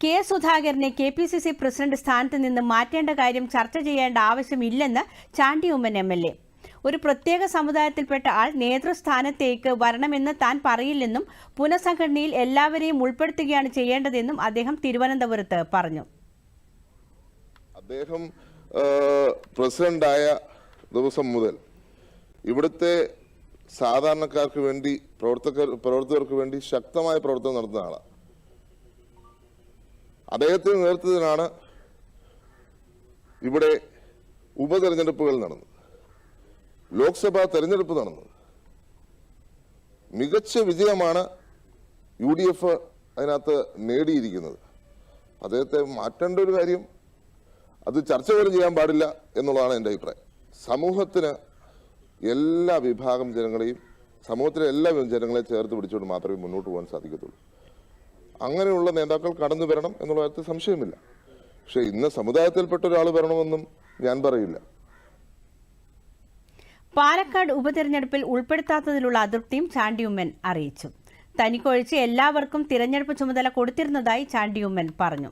K സുധാകരനെ K P C C president സ്ഥാനത്ത് നിന്ന് മാറ്റേണ്ട കാര്യം ചർച്ച ചെയ്യേണ്ട ആവശ്യമില്ലെന്ന് Chandy Oommen M L A. ഒരു പ്രത്യേക സമുദായത്തിൽപ്പെട്ട ആൾ നേതൃസ്ഥാനത്തേക്ക് വരണമെന്ന് താൻ പറയില്ലെന്നും പുനഃസംഘടനയിൽ എല്ലാവരെയും ഉൾപ്പെടുത്തുകയാണ് ചെയ്യേണ്ടതെന്നും അദ്ദേഹം തിരുവനന്തപുരത്ത് പറഞ്ഞു. അദ്ദേഹം പ്രസിഡന്റായ ദിവസം മുതൽ ഇവിടുത്തെ സാധാരണക്കാർക്ക് വേണ്ടി പ്രവർത്തകർ പ്രവർത്തകർക്ക് വേണ്ടി ശക്തമായ പ്രവർത്തനം നടത്തുന്ന ആളാണ് അദ്ദേഹത്തിന്റെ നേതൃത്വത്തിലാണ് ഇവിടെ ഉപതെരഞ്ഞെടുപ്പുകൾ നടന്നത്. ലോക്സഭാ തെരഞ്ഞെടുപ്പ് നടന്നത്. മികച്ച വിജയമാണ് യു ഡി എഫ് അതിനകത്ത് നേടിയിരിക്കുന്നത്. അദ്ദേഹത്തെ മാറ്റേണ്ട ഒരു കാര്യം അത് ചർച്ച പോലും ചെയ്യാൻ പാടില്ല എന്നുള്ളതാണ് എന്റെ അഭിപ്രായം. സമൂഹത്തിന് എല്ലാ വിഭാഗം ജനങ്ങളെയും സമൂഹത്തിലെ എല്ലാ ജനങ്ങളെയും ചേർത്ത് പിടിച്ചുകൊണ്ട് മാത്രമേ മുന്നോട്ട് പോകാൻ സാധിക്കത്തുള്ളൂ. അങ്ങനെയുള്ള നേതാക്കൾ കടന്നു വരണം എന്നുള്ള കാര്യത്തിൽ സംശയമില്ല. പക്ഷെ ഇന്ന് സമുദായത്തിൽപ്പെട്ട ഒരാൾ വരണമെന്നും ഞാൻ പറയില്ല. പാലക്കാട് ഉപതെരഞ്ഞെടുപ്പിൽ ഉൾപ്പെടുത്താത്തതിലുള്ള അതൃപ്തിയും ചാണ്ടിയുമ്മൻ അറിയിച്ചു. തനിക്കൊഴിച്ച് എല്ലാവർക്കും തിരഞ്ഞെടുപ്പ് ചുമതല കൊടുത്തിരുന്നതായി ചാണ്ടിയുമ്മൻ പറഞ്ഞു.